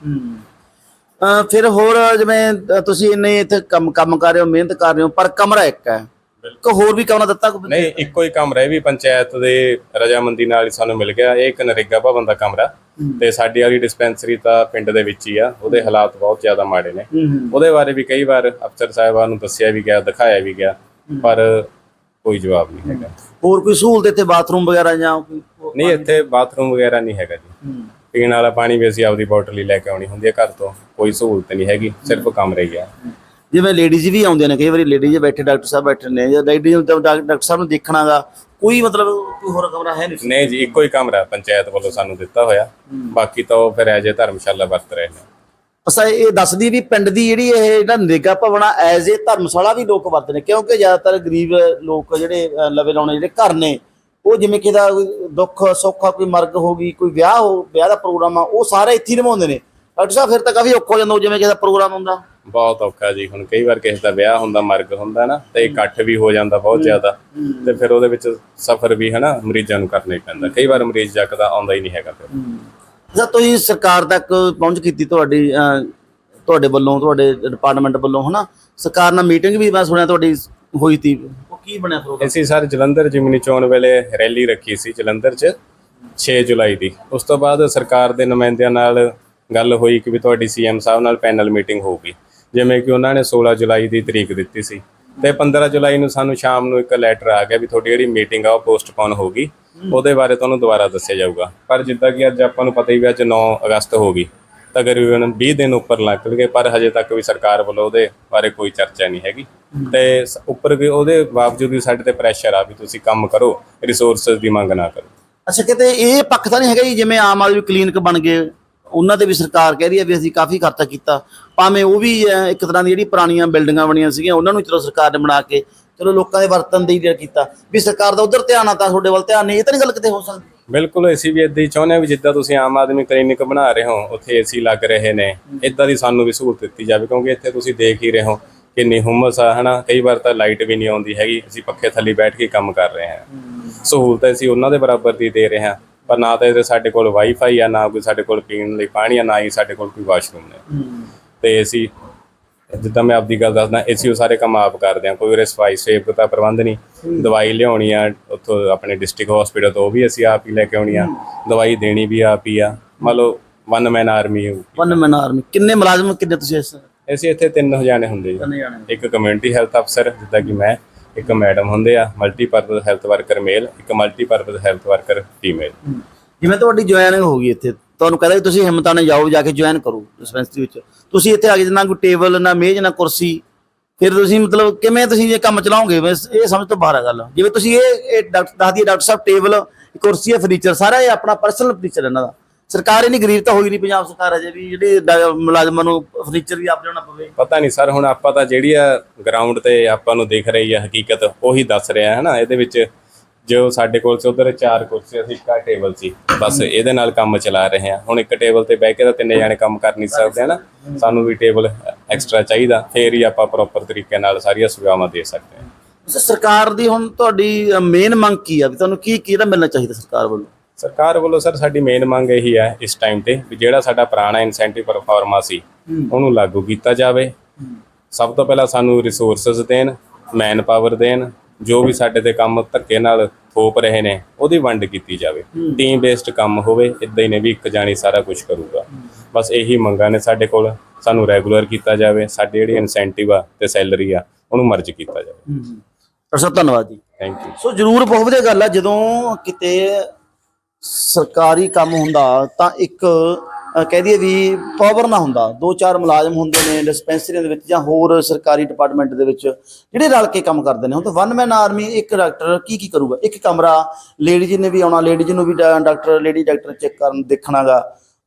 Speaker 1: ਫਿਰ ਹੋਰ ਜਿਵੇਂ ਤੁਸੀਂ ਇੰਨੇ ਇੱਥੇ ਕੰਮ ਕੰਮ ਕਰ ਰਹੇ ਹੋ ਮਿਹਨਤ ਕਰ ਰਹੇ ਹੋ ਪਰ ਕਮਰਾ ਇੱਕ ਹੈ। ਕੋ ਹੋਰ ਵੀ ਕਮਰਾ ਦਿੱਤਾ ਕੋਈ?
Speaker 2: ਨਹੀਂ ਇੱਕੋ ਹੀ ਕਮਰਾ ਇਹ ਵੀ ਪੰਚਾਇਤ ਦੇ ਰਜਾਮੰਦੀ ਨਾਲ ਹੀ ਸਾਨੂੰ ਮਿਲ ਗਿਆ। ਇਹ ਇੱਕ ਨਰੇਗਾ ਭਵਨ ਦਾ ਕਮਰਾ। ਤੇ ਸਾਡੀ ਵਾਲੀ ਡਿਸਪੈਂਸਰੀ ਤਾਂ ਪਿੰਡ ਦੇ ਵਿੱਚ ਹੀ ਆ। ਉਹਦੇ ਹਾਲਾਤ ਬਹੁਤ ਜ਼ਿਆਦਾ ਮਾੜੇ ਨੇ। ਉਹਦੇ ਬਾਰੇ ਵੀ ਕਈ ਵਾਰ ਅਫਸਰ ਸਾਹਿਬਾਨ ਨੂੰ ਦੱਸਿਆ ਵੀ ਗਿਆ ਦਿਖਾਇਆ ਵੀ ਗਿਆ। ਪਰ ਕੋਈ ਜਵਾਬ ਨਹੀਂ ਹੈਗਾ।
Speaker 1: ਹੋਰ ਕੋਈ ਸਹੂਲਤ ਇੱਥੇ ਬਾਥਰੂਮ ਵਗੈਰਾ ਜਾਂ ਕੋਈ
Speaker 2: ਨਹੀਂ ਇੱਥੇ ਬਾਥਰੂਮ ਵਗੈਰਾ ਨਹੀਂ ਹੈਗਾ ਜੀ।
Speaker 1: ਹੂੰ।
Speaker 2: ਪੀਣ ਵਾਲਾ ਪਾਣੀ ਵੀ ਅਸੀਂ ਆਪਦੀ ਬੋਟਲ ਹੀ ਲੈ ਕੇ ਆਉਣੀ ਹੁੰਦੀ ਹੈ ਘਰ ਤੋਂ। ਕੋਈ ਸਹੂਲਤ ਨਹੀਂ ਹੈਗੀ ਸਿਰਫ ਕਮਰੇ ਹੀ। ਆ
Speaker 1: ਜਿਵੇਂ ਲੇਡੀਜ਼ ਵੀ ਆਉਂਦੀਆਂ ਨੇ ਕਈ ਵਾਰੀ ਲੇਡੀਜ਼ ਬੈਠੇ ਡਾਕਟਰ ਸਾਹਿਬ ਬੈਠੇ ਨੇ ਜਾਂ ਲੇਡੀਜ਼ ਨੂੰ ਡਾਕਟਰ ਸਾਹਿਬ ਨੂੰ ਦੇਖਣਾਗਾ ਕੋਈ ਮਤਲਬ ਕੋਈ ਹੋਰ ਕਮਰਾ ਹੈ ਨਹੀਂ।
Speaker 2: ਨਹੀਂ ਜੀ ਇੱਕੋ ਹੀ ਕਮਰਾ ਪੰਚਾਇਤ ਵੱਲੋਂ ਸਾਨੂੰ ਦਿੱਤਾ ਹੋਇਆ। ਬਾਕੀ ਤਾਂ ਉਹ ਫਿਰ ਐਜ ਧਰਮਸ਼ਾਲਾ ਵਰਤ ਰਹੇ ਨੇ।
Speaker 1: ਅਸਾਂ ਇਹ ਦੱਸਦੀ ਵੀ ਪਿੰਡ ਦੀ ਜਿਹੜੀ ਇਹ ਜਿਹੜਾ ਨਰੇਗਾ ਭਵਨਾ ਐਜ਼ ਏ ਧਰਮਸ਼ਾਲਾ ਵੀ ਲੋਕ ਵਰਤਦੇ ਨੇ ਕਿਉਂਕਿ ਜ਼ਿਆਦਾਤਰ ਗਰੀਬ ਲੋਕ ਜਿਹੜੇ ਲਵੇ ਲਾਉਣੇ ਜਿਹੜੇ ਘਰ ਨੇ ਉਹ ਜਿਵੇਂ ਕਿ ਦਾ ਦੁੱਖ ਸੌਖਾ ਕੋਈ ਮਰਗ ਹੋ ਗਈ ਕੋਈ ਵਿਆਹ ਹੋ ਵਿਆਹ ਦਾ ਪ੍ਰੋਗਰਾਮ ਆ ਉਹ ਸਾਰੇ ਇੱਥੇ ਨਿਭਾਉਂਦੇ ਨੇ। ਡਾਕਟਰ ਸਾਹਿਬ ਫਿਰ ਤਾਂ ਕਾਫੀ ਔਖਾ ਹੋ ਜਾਂਦਾ ਜਿਵੇਂ ਕਿਸੇ ਦਾ ਪ੍ਰੋਗਰਾਮ ਹੁੰਦਾ।
Speaker 2: ਬਹੁਤ ਔਖਾ ਜੀ। ਹੁਣ ਕਈ ਵਾਰ ਕਿਸੇ ਦਾ ਵਿਆਹ ਹੁੰਦਾ ਮਰਗ ਹੁੰਦਾ ਨਾ ਤੇ ਇਕੱਠ ਵੀ ਹੋ ਜਾਂਦਾ ਬਹੁਤ ਜ਼ਿਆਦਾ। ਤੇ ਫਿਰ ਉਹਦੇ ਵਿੱਚ ਸਫ਼ਰ ਵੀ ਹਨਾ ਮਰੀਜ਼ਾਂ ਨੂੰ ਕਰਨਾ ਪੈਂਦਾ। ਕਈ ਵਾਰ ਮਰੀਜ਼ ਜੱਕਦਾ ਆਉਂਦਾ ਹੀ ਨਹੀਂ ਹੈਗਾ ਫਿਰ।
Speaker 1: ਜਦ ਤੁਸੀਂ ਸਰਕਾਰ ਤੱਕ ਪਹੁੰਚ ਕੀਤੀ ਤੁਹਾਡੀ ਤੁਹਾਡੇ ਵੱਲੋਂ ਤੁਹਾਡੇ ਡਿਪਾਰਟਮੈਂਟ ਵੱਲੋਂ ਹਨਾ? ਸਰਕਾਰ ਨਾਲ ਮੀਟਿੰਗ ਵੀ ਮੈਂ ਸੁਣਿਆ ਤੁਹਾਡੀ ਹੋਈ ਤੀ। ਉਹ ਕੀ ਬਣਿਆ ਪ੍ਰੋਗਰਾਮ
Speaker 2: ਅਸੀਂ ਸਰ ਜਲੰਧਰ ਜਿਮਨੀ ਚੋਣ ਵੇਲੇ ਰੈਲੀ ਰੱਖੀ ਸੀ ਜਲੰਧਰ 'ਚ 6 ਜੁਲਾਈ ਦੀ। ਉਸ ਤੋਂ ਬਾਅਦ ਸਰਕਾਰ ਦੇ ਨੁਮਾਇੰਦਿਆਂ ਨਾਲ ਗੱਲ ਹੋਈ ਕਿ ਵੀ ਤੁਹਾਡੀ ਸੀਐਮ ਸਾਹਿਬ ਨਾਲ ਪੈਨਲ ਮੀਟਿੰਗ ਹੋਊਗੀ। ਜਿਵੇਂ ਕਿ ਉਹਨਾਂ ਨੇ 16 ਜੁਲਾਈ ਦੀ ਤਰੀਕ ਦਿੱਤੀ ਸੀ। ਤੇ 15 ਜੁਲਾਈ ਨੂੰ ਸਾਨੂੰ ਸ਼ਾਮ ਨੂੰ ਇੱਕ ਲੈਟਰ ਆ ਗਿਆ ਵੀ ਤੁਹਾਡੀ ਜਿਹੜੀ ਮੀਟਿੰਗ ਆ ਉਹ ਪੋਸਟਪੋਨ ਹੋਗੀ ਉਹਦੇ ਬਾਰੇ ਤੁਹਾਨੂੰ ਦੁਬਾਰਾ ਦੱਸਿਆ ਜਾਊਗਾ। ਪਰ ਜਿੱਦਾਂ ਕਿ ਅੱਜ ਆਪਾਂ ਨੂੰ ਪਤਾ ਹੀ ਵੀ ਅੱਜ 9 ਅਗਸਤ ਹੋ ਗਈ। ਤਕਰੀਬਨ 20 ਦਿਨ ਉੱਪਰ ਲੱਗ ਗਏ, ਪਰ ਹਜੇ ਤੱਕ ਵੀ ਸਰਕਾਰ ਵੱਲੋਂ ਉਹਦੇ ਬਾਰੇ ਕੋਈ ਚਰਚਾ ਨਹੀਂ ਹੈਗੀ। ਤੇ ਸ- ਉੱਪਰ ਵੀ ਉਹਦੇ ਬਾਵਜੂਦ ਵੀ ਸਾਡੇ ਤੇ ਪ੍ਰੈਸ਼ਰ ਆ ਵੀ ਤੁਸੀਂ ਕੰਮ ਕਰੋ ਰਿਸੋਰਸਸ ਦੀ ਮੰਗ ਨਾ ਕਰੋ।
Speaker 1: ਅੱਛਾ, ਕਿਤੇ ਇਹ ਪੱਖ ਤਾਂ ਨਹੀਂ ਹੈਗਾ ਜੀ, ਜਿਵੇਂ ਆਮ ਆਦਮੀ ਕਲੀਨਿਕ ਬਣ ਗਏ। ਉਹਨਾਂ ਤੇ ਵੀ ਸਰਕਾਰ ਕਹਿ ਰਹੀ ਹੈ ਵੀ ਅਸੀਂ ਕਾਫੀ ਖਰਚਾ ਕੀਤਾ। ਭਾਵੇਂ ਉਹ ਵੀ ਇੱਕ ਤਰ੍ਹਾਂ ਦੀ ਜਿਹੜੀ ਪੁਰਾਣੀਆਂ ਬਿਲਡਿੰਗਾਂ ਬਣੀਆਂ ਸੀਗੀਆਂ, ਉਹਨਾਂ ਨੂੰ ਚਲੋ ਸਰਕਾਰ ਨੇ ਬਣਾ ਕੇ ਚਲੋ ਲੋਕਾਂ ਦੇ ਵਰਤਨ ਦੇ ਹੀ ਕੀਤਾ। ਵੀ ਸਰਕਾਰ ਦਾ ਉਧਰ ਧਿਆਨ ਆ ਤਾਂ ਤੁਹਾਡੇ ਵੱਲ ਧਿਆਨ ਨਹੀਂ, ਇਹ ਤਾਂ ਨਹੀਂ ਗੱਲ ਕਿਤੇ ਹੋ ਸਕਦੀ।
Speaker 2: ਬਿਲਕੁਲ, ਅਸੀਂ ਵੀ ਇਦਾਂ ਹੀ ਚਾਹੁੰਦੇ ਹਾਂ ਵੀ ਜਿੱਦਾਂ ਤੁਸੀਂ ਆਮ ਆਦਮੀ ਕਲੀਨਿਕ ਬਣਾ ਰਹੇ ਹੋ, ਉੱਥੇ ਏਸੀ ਲੱਗ ਰਹੇ ਨੇ, ਇਦਾਂ ਦੀ ਸਾਨੂੰ ਵੀ ਸਹੂਲਤ ਦਿੱਤੀ ਜਾਵੇ, ਕਿਉਂਕਿ ਇੱਥੇ ਤੁਸੀਂ ਦੇਖ ਹੀ ਰਹੇ ਹੋ ਕਿੰਨੀ ਹੁਮਸ ਆ, ਹਨਾ? ਕਈ ਵਾਰ ਤਾਂ ਲਾਈਟ ਵੀ ਨਹੀਂ ਆਉਂਦੀ ਹੈਗੀ, ਅਸੀਂ ਪੱਖੇ ਥੱਲੇ ਬੈਠ ਕੇ ਕੰਮ ਕਰ ਰਹੇ ਹਾਂ। ਸਹੂਲਤ ਅਸੀਂ ਉਹਨਾਂ ਦੇ ਬਰਾਬਰ ਦੀ ਦੇ ਰਹੇ ਹਾਂ। ਪਰ ਨਾ ਤਾਂ ਇਹਦੇ ਸਾਡੇ ਕੋਲ ਵਾਈਫਾਈ ਆ ਨਾ ਕੋਈ ਸਾਡੇ ਕੋਲ ਪੀਣ ਲਈ ਪਾਣੀ ਆ ਨਾ ਹੀ ਸਾਡੇ ਕੋਲ ਕੋਈ ਵਾਸ਼ਰੂਮ ਨੇ। ਤੇ ਅਸੀਂ ਜਿੱਦਾਂ ਮੈਂ ਆਪਦੀ ਗੱਲ ਦੱਸਦਾ ਅਸੀਂ ਉਹ ਸਾਰੇ ਕੰਮ ਆਪ ਕਰਦੇ ਹਾਂ ਕੋਈ ਉਰੇ ਸਫ਼ਾਈ ਸੇਵਕ ਦਾ ਪ੍ਰਬੰਧ ਨਹੀਂ। ਦਵਾਈ ਲਿਆਉਣੀ ਆ ਉੱਥੋਂ ਆਪਣੇ ਡਿਸਟ੍ਰਿਕਟ ਹਸਪੀਟਲ ਤੋਂ ਉਹ ਵੀ ਅਸੀਂ ਆਪ ਹੀ ਲੈ ਕੇ ਆਉਣੀ ਆ। ਦਵਾਈ ਦੇਣੀ ਵੀ ਆਪ ਹੀ ਆ। ਮੰਨ ਲਓ one man army
Speaker 1: one man army ਕਿੰਨੇ ਮੁਲਾਜ਼ਮ ਕਿੰਨੇ ਤੁਸੀਂ ਇਸ
Speaker 2: ਅਸੀਂ ਇੱਥੇ ਤਿੰਨ ਹਜ਼ਾਰੇ ਹੁੰਦੇ ਜੀ।
Speaker 1: ਜਾਣੇ।
Speaker 2: ਇੱਕ ਕਮਿਊਨਿਟੀ ਹੈਲਥ ਅਫਸਰ ਜਿੱਦਾਂ ਕਿ ਮੈਂ ਇੱਕ ਮੈਡਮ ਹੁੰਦੇ ਆ ਮਲਟੀਪਰਪਸ ਹੈਲਥ ਵਰਕਰ ਮੇਲ ਇੱਕ ਮਲਟੀਪਰਪਸ ਹੈਲਥ ਵਰਕਰ ਫੀਮੇਲ
Speaker 1: ਜਿਵੇਂ ਤੁਹਾਡੀ ਜੁਆਇਨਿੰਗ ਹੋ ਗਈ ਇੱਥੇ, ਤੁਹਾਨੂੰ ਕਹਿੰਦਾ ਤੁਸੀਂ ਹਿੰਮਤਾਂ ਨਾਲ ਜਾਓ, ਜਾ ਕੇ ਜੁਆਇਨ ਕਰੋ ਡਿਸਪੈਂਸਰੀ ਵਿੱਚ। ਤੁਸੀਂ ਇੱਥੇ ਆ ਕੇ ਨਾ ਕੋਈ ਟੇਬਲ ਨਾ ਮੇਜ਼, ਨਾ ਕੁਰਸੀ, ਫਿਰ ਤੁਸੀਂ ਮਤਲਬ ਕਿਵੇਂ ਤੁਸੀਂ ਇਹ ਕੰਮ ਚਲਾਓਗੇ? ਇਹ ਸਮਝ ਤੋਂ ਬਾਹਰ ਆ ਗੱਲ। ਜਿਵੇਂ ਤੁਸੀਂ ਇਹ ਇਹ ਡਾਕਟਰ ਦੱਸਦੀ ਡਾਕਟਰ ਸਾਹਿਬ ਟੇਬਲ ਕੁਰਸੀ ਹੈ ਫਰਨੀਚਰ ਸਾਰਾ ਇਹ ਆਪਣਾ ਪਰਸਨਲ ਫਰਨੀਚਰ ਇਹਨਾਂ ਦਾ। ਸਰਕਾਰ ਇੰਨੀ ਗਰੀਬ ਤਾਂ ਹੋਈ ਨਹੀਂ ਪੰਜਾਬ ਸਰਕਾਰ ਅਜੇ ਵੀ ਜਿਹੜੇ ਡਾ- ਮੁਲਾਜ਼ਮਾਂ ਨੂੰ ਫਰਨੀਚਰ ਵੀ ਆਪ ਲਿਆਉਣਾ ਪਵੇ।
Speaker 2: ਪਤਾ ਨਹੀਂ ਸਰ ਹੁਣ ਆਪਾਂ ਤਾਂ ਜਿਹੜੀ ਆ ਗਰਾਊਂਡ ਤੇ ਆਪਾਂ ਨੂੰ ਦਿਖ ਰਹੀ ਆ ਹਕੀਕਤ ਉਹੀ ਦੱਸ ਰਿਹਾ ਹੈ ਨਾ ਇਹਦੇ ਵਿੱਚ ਜੋ ਸਾਡੇ ਕੋਲ ਸੀ ਉਧਰ ਚਾਰ ਕੁਰਸੀਆਂ ਸੀ ਇੱਕਾ ਟੇਬਲ ਸੀ। ਬਸ ਇਹਦੇ ਨਾਲ ਕੰਮ ਚਲਾ ਰਹੇ ਹਾਂ ਹੁਣ ਇੱਕ ਟੇਬਲ ਤੇ ਬਹਿ ਕੇ ਤਾਂ ਤਿੰਨੇ ਜਾਣੇ ਕੰਮ ਕਰ ਨਹੀਂ ਸਕਦੇ ਹਨਾ? ਸਾਨੂੰ ਵੀ ਟੇਬਲ ਐਕਸਟਰਾ ਚਾਹੀਦਾ ਫੇਰ ਹੀ ਆਪਾਂ ਪ੍ਰੋਪਰ ਤਰੀਕੇ ਨਾਲ ਸਾਰੀਆਂ ਸੁਵਿਧਾਵਾਂ ਦੇ ਸਕਦੇ ਹਾਂ
Speaker 1: ਸਰਕਾਰ ਦੀ ਹੁਣ ਤੁਹਾਡੀ ਮੇਨ ਮੰਗ ਕੀ ਆ? ਵੀ ਤੁਹਾਨੂੰ ਕੀ ਕਿਹੜਾ ਮਿਲਣਾ ਚਾਹੀਦਾ ਸਰਕਾਰ ਵੱਲੋਂ?
Speaker 2: ਸਰਕਾਰ ਵੱਲੋਂ ਸਰ ਸਾਡੀ ਮੇਨ ਮੰਗ ਇਹੀ ਹੈ ਇਸ ਟਾਈਮ ਤੇ ਵੀ ਜਿਹੜਾ ਸਾਡਾ ਪੁਰਾਣਾ ਇਨਸੈਂਟਿਵ ਪਰਫਾਰਮਾ ਸੀ ਉਹਨੂੰ ਲਾਗੂ ਕੀਤਾ ਜਾਵੇ। ਸਭ ਤੋਂ ਪਹਿਲਾਂ ਸਾਨੂੰ ਰਿਸੋਰਸਸ ਦੇਣ ਮੈਨ ਪਾਵਰ ਦੇਣ ਜੋ ਵੀ ਸਾਡੇ ਤੇ ਕੰਮ ਧੱਕੇ ਨਾਲ ਥੋਪ ਰਹੇ ਨੇ ਉਹਦੀ ਵੰਡ ਕੀਤੀ ਜਾਵੇ। ਟੀਮ ਬੇਸਡ ਕੰਮ ਹੋਵੇ ਇਦਾਂ ਹੀ ਨੇ ਵੀ ਇੱਕ ਜਾਣੀ ਸਾਰਾ ਕੁਝ ਕਰੂਗਾ। ਬਸ ਇਹੀ ਮੰਗਾਂ ਨੇ ਸਾਡੇ ਕੋਲ। ਸਾਨੂੰ ਰੈਗੂਲਰ ਕੀਤਾ ਜਾਵੇ ਸਾਡੀ ਜਿਹੜੀ ਇਨਸੈਂਟਿਵ ਆ ਤੇ ਸੈਲਰੀ ਆ ਉਹਨੂੰ ਮਰਜ ਕੀਤਾ ਜਾਵੇ।
Speaker 1: ਸਾਹਿਬ ਧੰਨਵਾਦ ਜੀ।
Speaker 2: ਥੈਂਕ ਯੂ
Speaker 1: ਸੋ ਜਰੂਰ ਬਹੁਤ ਵਧੀਆ ਗੱਲ ਆ ਜਦੋਂ ਕਿਤੇ ਸਰਕਾਰੀ ਕੰਮ ਹੁੰਦਾ ਤਾਂ ਇੱਕ ਕਹਿ ਦਈਏ ਵੀ ਪਾਵਰ ਨਾ ਹੁੰਦਾ। ਦੋ ਚਾਰ ਮੁਲਾਜ਼ਮ ਹੁੰਦੇ ਨੇ ਡਿਸਪੈਂਸਰੀਆਂ ਦੇ ਵਿੱਚ ਜਾਂ ਹੋਰ ਸਰਕਾਰੀ ਡਿਪਾਰਟਮੈਂਟ ਦੇ ਵਿੱਚ ਜਿਹੜੇ ਰਲ ਕੇ ਕੰਮ ਕਰਦੇ ਨੇ। ਹੁਣ ਤਾਂ ਵਨ ਮੈਨ ਆਰਮੀ ਇੱਕ ਡਾਕਟਰ ਕੀ ਕੀ ਕਰੂਗਾ? ਇੱਕ ਕਮਰਾ ਲੇਡੀਜ਼ ਨੇ ਵੀ ਆਉਣਾ ਲੇਡੀਜ਼ ਨੂੰ ਵੀ ਡਾ- ਡਾਕਟਰ ਲੇਡੀ ਡਾਕਟਰ ਚੈੱਕ ਕਰਨ ਦੇਖਣਾਗਾ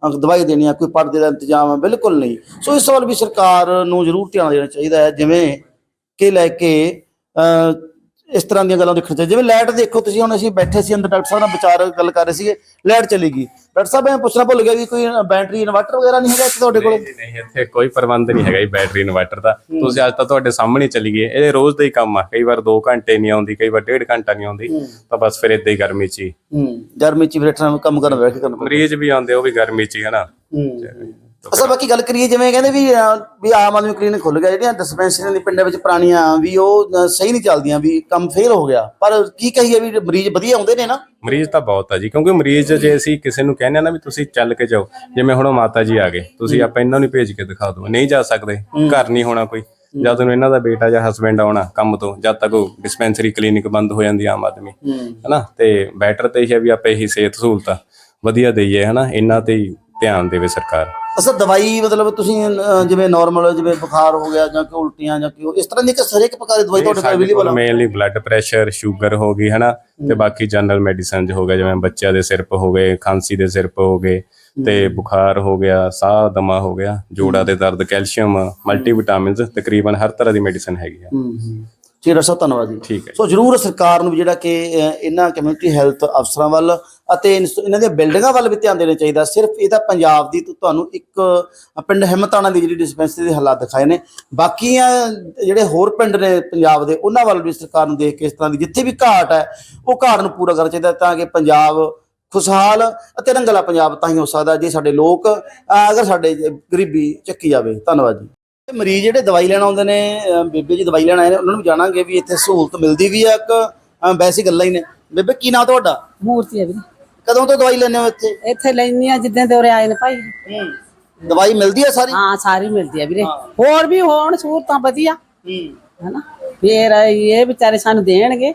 Speaker 1: ਅਹ, ਦਵਾਈ ਦੇਣੀ ਆ ਕੋਈ ਪਰਦੇ ਦਾ ਇੰਤਜ਼ਾਮ ਬਿਲਕੁਲ ਨਹੀਂ। ਸੋ ਇਸ ਵੱਲ ਵੀ ਸਰਕਾਰ ਨੂੰ ਜ਼ਰੂਰ ਧਿਆਨ ਦੇਣਾ ਚਾਹੀਦਾ ਹੈ ਜਿਵੇਂ ਕਿ ਲੈ ਕੇ ਇਸ ਤਰ੍ਹਾਂ ਦੀਆਂ ਗੱਲਾਂ ਦੇਖਣ ਚਾਹੀਦੀਆਂ ਜਿਵੇਂ ਲਾਈਟ ਦੇਖੋ ਤੁਸੀਂ ਹੁਣ ਅਸੀਂ ਬੈਠੇ ਸੀ ਅੰਦਰ ਡਾਕਟਰ ਸਾਹਿਬ ਨਾਲ ਵਿਚਾਰ ਗੱਲ ਕਰ ਰਹੇ ਸੀਗੇ ਲਾਈਟ ਚਲੀ ਗਈ। ਡਾਕਟਰ ਸਾਹਿਬ ਮੈਂ ਪੁੱਛਣਾ ਭੁੱਲ ਗਿਆ ਵੀ ਕੋਈ ਬੈਟਰੀ ਇਨਵਰਟਰ ਵਗੈਰਾ ਨਹੀਂ ਹੈਗਾ ਇੱਥੇ ਤੁਹਾਡੇ ਕੋਲ?
Speaker 2: ਨਹੀਂ ਨਹੀਂ ਇੱਥੇ ਕੋਈ ਪ੍ਰਬੰਧ ਨਹੀਂ ਹੈਗਾ ਜੀ ਬੈਟਰੀ ਇਨਵਰਟਰ ਦਾ। ਤੁਸੀਂ ਅੱਜ ਤਾਂ ਤੁਹਾਡੇ ਸਾਹਮਣੇ ਚੱਲੀ ਗਏ। ਇਹ ਰੋਜ਼ ਦਾ ਹੀ ਕੰਮ ਆ। ਕਈ ਵਾਰ 2 ਘੰਟੇ ਨਹੀਂ ਆਉਂਦੀ ਕਈ ਵਾਰ 1.5 ਘੰਟਾ ਨਹੀਂ ਆਉਂਦੀ। ਤਾਂ ਬਸ ਫਿਰ ਇਦਾਂ ਹੀ ਗਰਮੀ 'ਚ ਹੀ।
Speaker 1: ਗਰਮੀ ਚ ਬੈਠਣਾ ਕੰਮ ਕਰਨ ਬੈਠ ਕੇ
Speaker 2: ਮਰੀਜ਼ ਵੀ ਆਉਂਦੇ ਉਹ ਵੀ ਗਰਮੀ 'ਚ ਹੀ ਹਨਾ
Speaker 1: ਹੂੰ ਅਸਲ ਬਾਕੀ ਗੱਲ ਕਰੀਏ ਜਿਵੇਂ ਕਹਿੰਦੇ ਵੀ ਅਹ, ਵੀ ਆਮ ਆਦਮੀ ਕਲੀਨਿਕ ਖੁੱਲ ਗਿਆ ਜਿਹੜੀਆਂ ਡਿਸਪੈਂਸਰੀਆਂ ਦੀ ਪਿੰਡਾਂ ਵਿੱਚ ਪੁਰਾਣੀਆਂ ਵੀ ਉਹ ਅਹ, ਸਹੀ ਨਹੀਂ ਚੱਲਦੀਆਂ ਵੀ ਕੰਮ ਫੇਲ ਹੋ ਗਿਆ। ਪਰ ਕੀ ਕਹੀਏ ਵੀ ਮਰੀਜ਼ ਵਧੀਆ ਆਉਂਦੇ ਨੇ ਨਾ?
Speaker 2: ਮਰੀਜ਼ ਤਾਂ ਬਹੁਤ ਆ ਜੀ ਕਿਉਂਕਿ ਮਰੀਜ਼ ਜੇ ਅਸੀਂ ਕਿਸੇ ਨੂੰ ਕਹਿੰਦੇ ਆ ਨਾ ਵੀ ਤੁਸੀਂ ਚੱਲ ਕੇ ਜਾਓ ਜਿਵੇਂ ਹੁਣ ਉਹ ਮਾਤਾ ਜੀ ਆ ਗਏ ਤੁਸੀਂ ਆਪਾਂ ਇਹਨਾਂ ਨੂੰ ਭੇਜ ਕੇ ਦਿਖਾ ਦਿਓ ਨਹੀਂ ਜਾ ਸਕਦੇ ਘਰ ਨਹੀਂ ਹੋਣਾ ਕੋਈ। ਜਦ ਨੂੰ ਇਹਨਾਂ ਦਾ ਬੇਟਾ ਜਾਂ ਹਸਬੰਡ ਆਉਣਾ ਕੰਮ ਤੋਂ ਜਦ ਤੱਕ ਉਹ ਡਿਸਪੈਂਸਰੀ ਕਲੀਨਿਕ ਬੰਦ ਹੋ ਜਾਂਦੀ ਆ ਆਮ ਆਦਮੀ। ਹਨਾ ਤੇ ਬੈਟਰ ਤੇ ਇਹ ਹੈ ਵੀ ਆਪਾਂ ਇਹੀ ਸਿਹਤ ਸਹੂਲਤਾਂ ਵਧੀਆ ਦਈਏ ਹਨਾ ਇਹਨਾਂ ਤੇ ਹੀ ਧਿਆਨ ਦੇਵੇ ਸਰਕਾਰ।
Speaker 1: ਅਸਲ ਦਵਾਈ ਮਤਲਬ ਤੁਸੀਂ ਜਿਵੇਂ ਨਾਰਮਲ ਜਿਵੇਂ ਬੁਖਾਰ ਹੋ ਗਿਆ ਜਾਂ ਕਿ ਉਲਟੀਆਂ ਜਾਂ ਕਿ ਉਹ ਇਸ ਤਰ੍ਹਾਂ ਦੀ ਕਿ ਹਰੇਕ ਪ੍ਰਕਾਰ ਦੀ ਦਵਾਈ ਤੁਹਾਡੇ ਕੋਲ ਅਵੇਲੇਬਲ ਆ?
Speaker 2: ਮੇਨਲੀ ਬਲੱਡ ਪ੍ਰੈਸ਼ਰ ਸ਼ੂਗਰ ਹੋ ਗਈ ਹਨਾ? ਤੇ ਬਾਕੀ ਜਨਰਲ ਮੈਡੀਸਨ ਹੋ ਗਿਆ ਜਿਵੇਂ ਬੱਚਿਆਂ ਦੇ ਸਿਰਪ ਹੋ ਗਏ ਖਾਂਸੀ ਦੇ ਸਿਰਪ ਹੋ ਗਏ ਤੇ ਬੁਖਾਰ ਹੋ ਗਿਆ ਸਾਹ ਦਮਾ ਹੋ ਗਿਆ ਜੋੜਾਂ ਦੇ ਦਰਦ ਕੈਲਸ਼ੀਅਮ ਮਲਟੀ ਵਿਟਾਮਿਨਸ ਤਕਰੀਬਨ ਹਰ ਤਰ੍ਹਾਂ ਦੀ ਮੈਡੀਸਨ ਹੈਗੀ ਆ।
Speaker 1: ਹੂੰ ਹੂੰ। ਜੀ ਡਾਕਟਰ ਸਾਹਿਬ ਧੰਨਵਾਦ ਜੀ।
Speaker 2: ਠੀਕ ਹੈ
Speaker 1: ਸੋ ਜਰੂਰ ਸਰਕਾਰ ਨੂੰ ਜਿਹੜਾ ਕਿ ਇਹਨਾਂ ਕਮਿਊਨਿਟੀ ਹੈਲਥ ਅਫਸਰਾਂ ਵੱਲ ਅਤੇ ਇਹਨਾਂ ਦੀਆਂ ਬਿਲਡਿੰਗਾਂ ਵੱਲ ਵੀ ਧਿਆਨ ਦੇਣਾ ਚਾਹੀਦਾ। ਸਿਰਫ ਇਹ ਤਾਂ ਪੰਜਾਬ ਦੀ ਤੁਹਾਨੂੰ ਇੱਕ ਪਿੰਡ ਹਿੰਮਤਾਣਾ ਦੀ ਜਿਹੜੀ ਡਿਸਪੈਂਸਰੀ ਦੇ ਹਾਲਾਤ ਦਿਖਾਏ ਨੇ। ਬਾਕੀਆਂ ਜਿਹੜੇ ਹੋਰ ਪਿੰਡ ਨੇ ਪੰਜਾਬ ਦੇ ਉਹਨਾਂ ਵੱਲ ਵੀ ਸਰਕਾਰ ਨੂੰ ਦੇਖ ਕੇ ਇਸ ਤਰ੍ਹਾਂ ਦੀ ਜਿੱਥੇ ਵੀ ਘਾਟ ਹੈ ਉਹ ਘਾਟ ਨੂੰ ਪੂਰਾ ਕਰਨਾ ਚਾਹੀਦਾ ਤਾਂ ਕਿ ਪੰਜਾਬ ਖੁਸ਼ਹਾਲ ਅਤੇ ਰੰਗਲਾ ਪੰਜਾਬ ਤਾਂ ਹੀ ਹੋ ਸਕਦਾ ਜੇ ਸਾਡੇ ਲੋਕ ਅਗਰ ਸਾਡੇ ਗਰੀਬੀ ਚੱਕੀ ਜਾਵੇ। ਧੰਨਵਾਦ ਜੀ। ਮਰੀਜ਼ ਜਿਹੜੇ ਦਵਾਈ ਲੈਣ ਆਉਂਦੇ ਨੇ ਬੇਬੇ ਜੀ ਦਵਾਈ ਲੈਣ ਆਏ ਨੇ ਉਹਨਾਂ ਨੂੰ ਜਾਣਾਂਗੇ ਵੀ ਇੱਥੇ ਸਹੂਲਤ ਮਿਲਦੀ ਵੀ ਆ ਕਿ ਅਹ ਵੈਸੀ ਗੱਲਾਂ ਹੀ ਨੇ। ਬੇਬੇ ਕੀ ਨਾਂ ਤੁਹਾਡਾ?
Speaker 3: ਮੂਰਤੀ ਹੈ ਵੀਰੇ।
Speaker 1: ਕਦੋਂ ਤੋਂ ਦਵਾਈ ਲੈਂਦੇ ਹੋ ਇੱਥੇ?
Speaker 3: ਇੱਥੇ ਲੈਣੀ ਆ ਜਿੱਦਾਂ ਦੇ ਉਰੇ ਆਏ ਨੇ ਭਾਈ।
Speaker 1: ਦਵਾਈ ਮਿਲਦੀ ਆ ਸਾਰੀ?
Speaker 3: ਹਾਂ ਸਾਰੀ ਮਿਲਦੀ ਆ ਵੀਰੇ। ਹੋਰ ਵੀ ਹੋਣ ਸਹੂਲਤਾਂ ਵਧੀਆ।
Speaker 1: ਹੂੰ।
Speaker 3: ਹੈਨਾ? ਫੇਰ ਇਹ ਵਿਚਾਰੇ ਸਾਨੂੰ ਦੇਣਗੇ।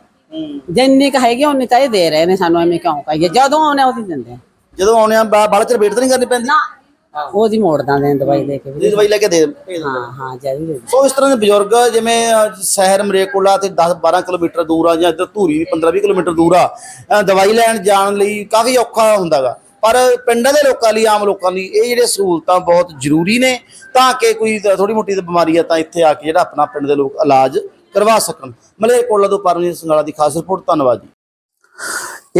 Speaker 3: ਜਿੰਨੀ ਕ ਹੈਗੀ ਉਨੀ ਤਾਂ ਇਹ ਦੇ ਰਹੇ ਨੇ ਸਾਨੂੰ ਐਵੇਂ ਕਿਉਂ ਕਹੀਏ। ਜਦੋਂ ਆਉਣੇ ਉਹਦੀ ਦਿੰਦੇ ਆ।
Speaker 1: ਜਦੋਂ ਆਉਣੇ ਆ ਬਾ- ਬਾਹਲਾ ਚਿਰ ਵੇਟ ਤਾਂ ਨਹੀਂ ਕਰਨੀ ਪੈਂਦੀ?
Speaker 3: ਨਾ ਉਹਦੀ ਮੋੜਦਾ ਦੇ ਦਵਾਈ ਦੇ ਕੇ
Speaker 1: ਜੀ ਦਵਾਈ ਲੈ ਕੇ ਦੇ ਭੇਜ।
Speaker 3: ਹਾਂ ਹਾਂ ਜਰੂਰ
Speaker 1: ਸੋ ਇਸ ਤਰ੍ਹਾਂ ਦੇ ਬਜ਼ੁਰਗ ਜਿਵੇਂ ਅਹ, ਸ਼ਹਿਰ ਮਰੇਕੋਲਾ ਤੇ 10 12 ਕਿਲੋਮੀਟਰ ਦੂਰ ਆ ਜਾਂ ਇੱਧਰ ਧੂਰੀ 15 20 ਕਿਲੋਮੀਟਰ ਦੂਰ ਆ ਅਹ, ਦਵਾਈ ਲੈਣ ਜਾਣ ਲਈ ਕਾਫੀ ਔਖਾ ਹੁੰਦਾਗਾ। ਪਰ ਪਿੰਡਾਂ ਦੇ ਲੋਕਾਂ ਲਈ ਆਮ ਲੋਕਾਂ ਲਈ ਇਹ ਜਿਹੜੇ ਸਹੂਲਤਾਂ ਬਹੁਤ ਜ਼ਰੂਰੀ ਨੇ ਤਾਂ ਕਿ ਕੋਈ ਥੋੜੀ ਮੋਟੀ ਬਿਮਾਰੀ ਆ ਤਾਂ ਇੱਥੇ ਆ ਕੇ ਜਿਹੜਾ ਆਪਣਾ ਪਿੰਡ ਦੇ ਲੋਕ ਇਲਾਜ ਕਰਵਾ ਸਕਣ। ਮਲੇਰਕੋਟਲਾ ਤੋਂ ਪਰਮਜੀਤ ਸੰਗਾਲਾ ਦੀ ਖਾਸ ਰਿਪੋਰਟ ਧੰਨਵਾਦ ਜੀ।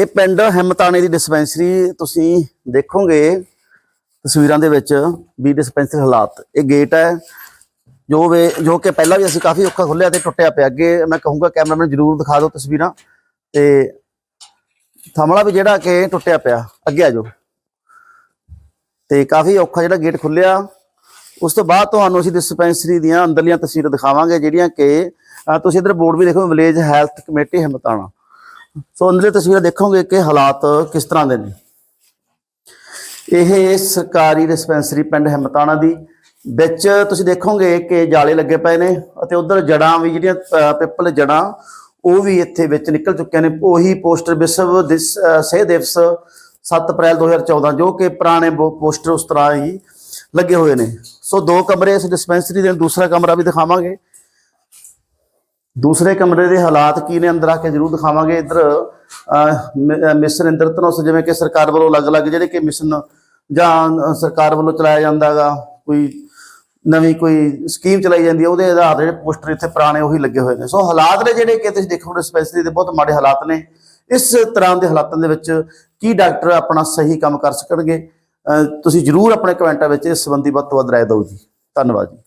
Speaker 1: ਇਹ ਪਿੰਡ ਹਿੰਮਤਾਣੇ ਦੀ ਡਿਸਪੈਂਸਰੀ ਤੁਸੀਂ ਦੇਖੋਗੇ ਤਸਵੀਰਾਂ ਦੇ ਵਿੱਚ ਵੀ ਡਿਸਪੈਂਸਰੀ ਹਾਲਾਤ। ਇਹ ਗੇਟ ਹੈ, ਜੋ ਵੇ, ਜੋ ਕਿ ਪਹਿਲਾਂ ਵੀ ਅਸੀਂ ਕਾਫੀ ਔਖਾ ਖੁੱਲਿਆ ਤੇ ਟੁੱਟਿਆ ਪਿਆ। ਅੱਗੇ ਮੈਂ ਕਹੂੰਗਾ ਕੈਮਰਾਮੈਨ ਜਰੂਰ ਦਿਖਾ ਦਿਓ ਤਸਵੀਰਾਂ। ਤੇ ਥਮਲਾ ਵੀ ਜਿਹੜਾ ਕਿ ਟੁੱਟਿਆ ਪਿਆ, ਅੱਗੇ ਆ ਜਾਓ। ਤੇ ਕਾਫੀ ਔਖਾ ਜਿਹੜਾ ਗੇਟ ਖੁੱਲਿਆ ਉਸ ਤੋਂ ਬਾਅਦ ਤੁਹਾਨੂੰ ਅਸੀਂ ਡਿਸਪੈਂਸਰੀ ਦੀਆਂ ਅੰਦਰਲੀਆਂ ਤਸਵੀਰਾਂ ਦਿਖਾਵਾਂਗੇ, ਜਿਹੜੀਆਂ ਕਿ ਤੁਸੀਂ ਇਧਰ ਬੋਰਡ ਵੀ ਦੇਖੋ, village health committee Himmatana. So ਅੰਦਰਲੀ ਤਸਵੀਰਾਂ ਦੇਖੋਗੇ ਕਿ ਹਾਲਾਤ ਕਿਸ ਤਰ੍ਹਾਂ ਦੇ ਨੇ। ਇਹ ਸਰਕਾਰੀ ਡਿਸਪੈਂਸਰੀ ਪਿੰਡ ਹਿੰਮਤਾਣਾ ਦੀ ਵਿੱਚ ਤੁਸੀਂ ਦੇਖੋਗੇ ਕਿ ਜਾਲੇ ਲੱਗੇ ਪਏ ਨੇ ਅਤੇ ਉਧਰ ਜੜਾਂ ਵੀ ਜਿਹੜੀਆਂ ਪਿੱਪਲ ਜੜਾਂ ਉਹ ਵੀ ਇੱਥੇ ਵਿੱਚ ਨਿਕਲ ਚੁੱਕੀਆਂ ਨੇ। ਉਹੀ ਪੋਸਟਰ ਵਿਸ਼ਵ ਸਿਹਤ ਦਿਵਸ 7 ਅਪ੍ਰੈਲ 2014 ਜੋ ਕਿ ਪੁਰਾਣੇ ਬੋ- ਪੋਸਟਰ ਉਸ ਤਰ੍ਹਾਂ ਹੀ ਲੱਗੇ ਹੋਏ ਨੇ। ਸੋ ਦੋ ਕਮਰੇ ਇਸ ਡਿਸਪੈਂਸਰੀ ਦੇ ਦੂਸਰਾ ਕਮਰਾ ਵੀ ਦਿਖਾਵਾਂਗੇ। ਦੂਸਰੇ ਕਮਰੇ ਦੇ ਹਾਲਾਤ ਕੀ ਨੇ ਅੰਦਰ ਆ ਕੇ ਜਰੂਰ ਦਿਖਾਵਾਂਗੇ। ਇੱਧਰ ਅਹ, ਮ- ਅਹ, ਮਿਸ਼ਨ ਇੰਦਰਧਨੁਸ਼ ਜਿਵੇਂ ਕਿ ਸਰਕਾਰ ਵੱਲੋਂ ਅਲੱਗ-ਅਲੱਗ ਜਿਹੜੇ ਕਿ ਮਿਸ਼ਨ ਜਾਂ ਸਰਕਾਰ ਵੱਲੋਂ ਚਲਾਇਆ ਜਾਂਦਾਗਾ, ਕੋਈ ਨਵੀਂ ਕੋਈ ਸਕੀਮ ਚਲਾਈ ਜਾਂਦੀ ਹੈ, ਉਹਦੇ ਆਧਾਰ ਤੇ ਜਿਹੜੇ ਪੋਸਟਰ ਇੱਥੇ ਪੁਰਾਣੇ ਉਹੀ ਲੱਗੇ ਹੋਏ ਨੇ। ਸੋ ਹਾਲਾਤ ਨੇ ਜਿਹੜੇ ਕਿ ਤੁਸੀਂ ਦੇਖੋ ਡਿਸਪੈਂਸਰੀ ਦੇ ਬਹੁਤ ਮਾੜੇ ਹਾਲਾਤ ਨੇ। ਇਸ ਤਰ੍ਹਾਂ ਦੇ ਹਾਲਾਤਾਂ ਦੇ ਵਿੱਚ ਕੀ ਡਾਕਟਰ ਆਪਣਾ ਸਹੀ ਕੰਮ ਕਰ ਸਕਣਗੇ? ਤੁਸੀਂ ਜਰੂਰ ਆਪਣੇ ਕਮੈਂਟਾਂ ਵਿੱਚ ਇਸ ਸੰਬੰਧੀ ਵੱਧ ਤੋਂ ਵੱਧ ਰਾਏ ਦਿਓ ਜੀ। ਧੰਨਵਾਦ ਜੀ।